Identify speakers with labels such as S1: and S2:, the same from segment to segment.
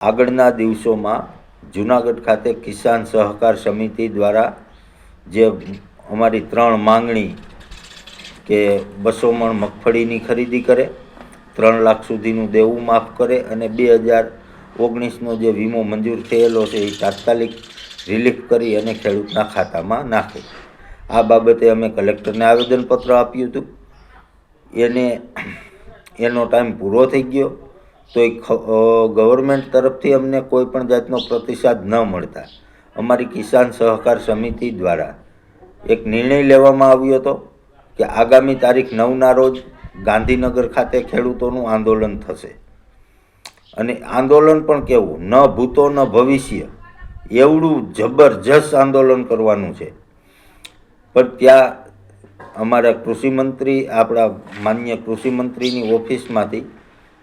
S1: આગળના દિવસોમાં જુનાગઢ ખાતે કિસાન સહકાર સમિતિ દ્વારા જે અમારી ત્રણ માંગણી કે બસો મણ મગફળીની ખરીદી કરે, ત્રણ લાખ સુધીનું દેવું માફ કરે અને બે હજાર ઓગણીસનો જે વીમો મંજૂર થયેલો છે એ તાત્કાલિક રિલીફ કરી અને ખેડૂતના ખાતામાં નાખે. આ બાબતે અમે કલેક્ટરને આવેદનપત્ર આપ્યું હતું. એને, એનો ટાઈમ પૂરો થઈ ગયો. તો એ ગવર્મેન્ટ તરફથી અમને કોઈ પણ જાતનો પ્રતિસાદ ન મળતા. અમારી કિસાન સહકાર સમિતિ દ્વારા એક નિર્ણય લેવામાં આવ્યો હતો કે આગામી તારીખ નવના રોજ ગાંધીનગર ખાતે ખેડૂતોનું આંદોલન થશે. અને આંદોલન પણ કેવું, ન ભૂતો ન ભવિષ્ય, એવડું જબરજસ્ત આંદોલન કરવાનું છે. પણ ત્યાં અમારા કૃષિમંત્રી, આપણા માન્ય કૃષિમંત્રીની ઓફિસમાંથી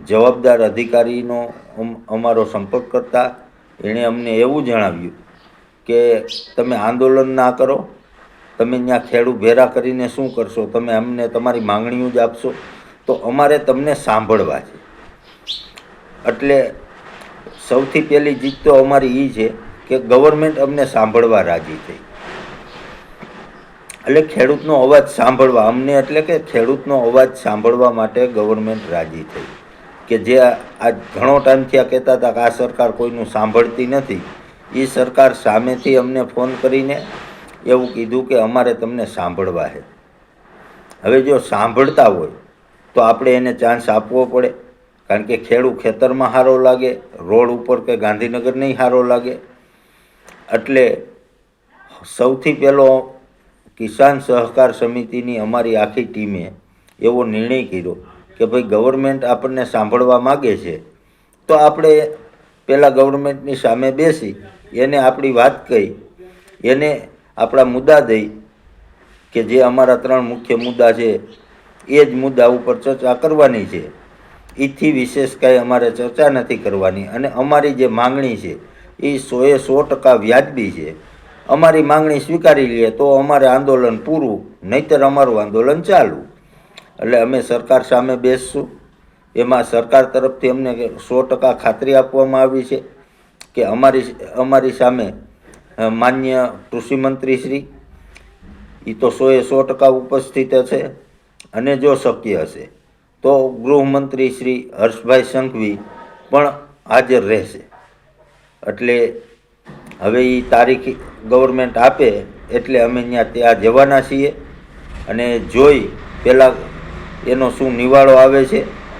S1: જવાબદાર અધિકારીનો અમ- અમારો સંપર્ક કરતા એણે અમને એવું જણાવ્યું કે તમે આંદોલન ના કરો, તમે ત્યાં ખેડૂત ભેરા કરીને શું કરશો, તમે અમને તમારી માંગણીઓ જ આપશો, તો અમારે તમને સાંભળવા છે. એટલે સૌથી પહેલી જીત તો અમારી એ છે કે ગવર્મેન્ટ અમને સાંભળવા રાજી થઈ. એટલે ખેડૂતનો અવાજ સાંભળવા, અમને એટલે કે ખેડૂતનો અવાજ સાંભળવા માટે ગવર્મેન્ટ રાજી થઈ. કે જે આ ઘણો ટાઈમથી આ કહેતા હતા કે આ સરકાર કોઈનું સાંભળતી નથી. એ સરકાર સામેથી અમને ફોન કરીને એવું કીધું કે અમારે તમને સાંભળવા છે. હવે જો સાંભળતા હોય, તો આપણે એને ચાન્સ આપવો પડે. કારણ કે ખેડૂત ખેતરમાં સારો લાગે, રોડ ઉપર કે ગાંધીનગર નહીં સારો લાગે. એટલે સૌથી પહેલો કિસાન સહકાર સમિતિની અમારી આખી ટીમે એવો નિર્ણય કર્યો કે ભાઈ ગવર્મેન્ટ આપણને સાંભળવા માગે છે, તો આપણે પહેલાં ગવર્મેન્ટની સામે બેસી, એને આપણી વાત કહી, એને આપણા મુદ્દા દઈ, કે જે અમારા ત્રણ મુખ્ય મુદ્દા છે, એ જ મુદ્દા ઉપર ચર્ચા કરવાની છે. એથી વિશેષ કાંઈ અમારે ચર્ચા નથી કરવાની. અને અમારી જે માંગણી છે, એ સોએ સો ટકા વ્યાજબી છે. અમારી માંગણી સ્વીકારી લઈએ તો અમારે આંદોલન પૂરું, નહીતર અમારું આંદોલન ચાલુ. એટલે અમે સરકાર સામે બેસશું. એમાં સરકાર તરફથી અમને સો ટકા ખાતરી આપવામાં આવી છે કે અમારી અમારી સામે માન્ય કૃષિમંત્રી શ્રી એ તો સોએ સો ટકા ઉપસ્થિત હશે અને જો શક્ય હશે, તો ગૃહમંત્રી શ્રી હર્ષભાઈ સંઘવી પણ હાજર રહેશે. એટલે હવે એ તારીખ ગવર્મેન્ટ આપે એટલે અમે ત્યાં ત્યાં જવાના છીએ અને જોઈ પહેલાં એનો શું નિવાળો આવે છે?